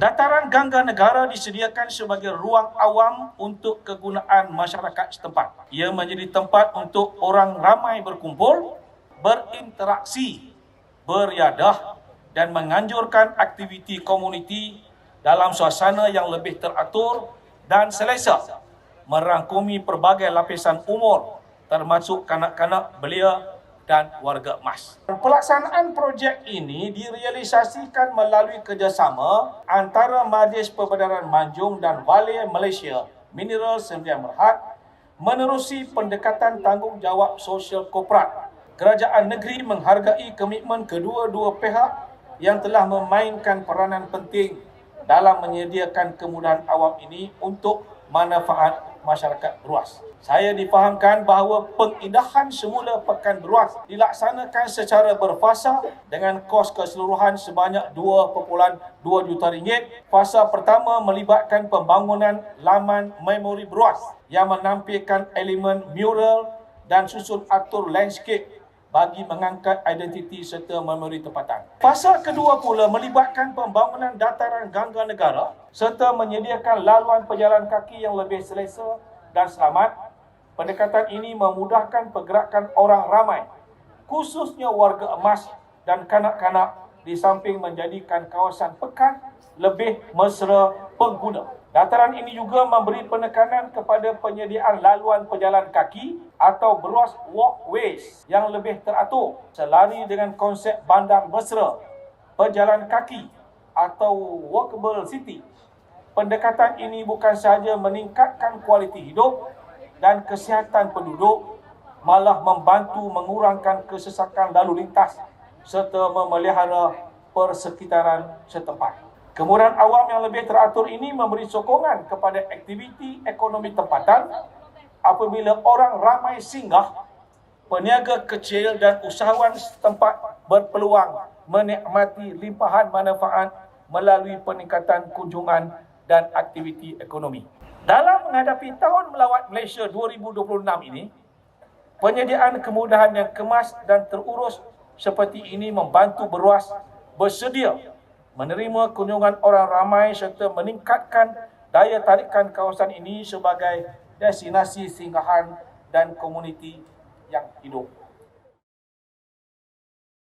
Dataran Gangga Negara disediakan sebagai ruang awam untuk kegunaan masyarakat setempat. Ia menjadi tempat untuk orang ramai berkumpul, berinteraksi, beriadah dan menganjurkan aktiviti komuniti dalam suasana yang lebih teratur dan selesa merangkumi pelbagai lapisan umur termasuk kanak-kanak belia dan warga emas. Pelaksanaan projek ini direalisasikan melalui kerjasama antara Majlis Perbedaran Manjung dan Wali Malaysia Mineral Sembilan Berhad menerusi pendekatan tanggungjawab sosial korporat. Kerajaan negeri menghargai komitmen kedua-dua pihak yang telah memainkan peranan penting dalam menyediakan kemudahan awam ini untuk manfaat masyarakat beruas. Saya difahamkan bahawa pengindahan semula pekan beruas dilaksanakan secara berfasa dengan kos keseluruhan sebanyak 2.2 juta ringgit. Fasa pertama melibatkan pembangunan laman memori beruas yang menampilkan elemen mural dan susun atur landscape bagi mengangkat identiti serta memori tempatan. Fasa kedua pula melibatkan pembangunan dataran gangga negara serta menyediakan laluan pejalan kaki yang lebih selesa dan selamat. Pendekatan ini memudahkan pergerakan orang ramai, khususnya warga emas dan kanak-kanak di samping menjadikan kawasan pekan lebih mesra pengguna. Dataran ini juga memberi penekanan kepada penyediaan laluan pejalan kaki atau beruas walkways yang lebih teratur selari dengan konsep bandar mesra pejalan kaki atau walkable city. Pendekatan ini bukan sahaja meningkatkan kualiti hidup dan kesihatan penduduk, malah membantu mengurangkan kesesakan lalu lintas serta memelihara persekitaran setempat. Kemudahan awam yang lebih teratur ini memberi sokongan kepada aktiviti ekonomi tempatan apabila orang ramai singgah, peniaga kecil dan usahawan setempat berpeluang menikmati limpahan manfaat melalui peningkatan kunjungan dan aktiviti ekonomi. Dalam menghadapi tahun melawat Malaysia 2026 ini, penyediaan kemudahan yang kemas dan terurus seperti ini membantu beruas bersedia menerima kunjungan orang ramai serta meningkatkan daya tarikan kawasan ini sebagai destinasi singgahan dan komuniti yang hidup.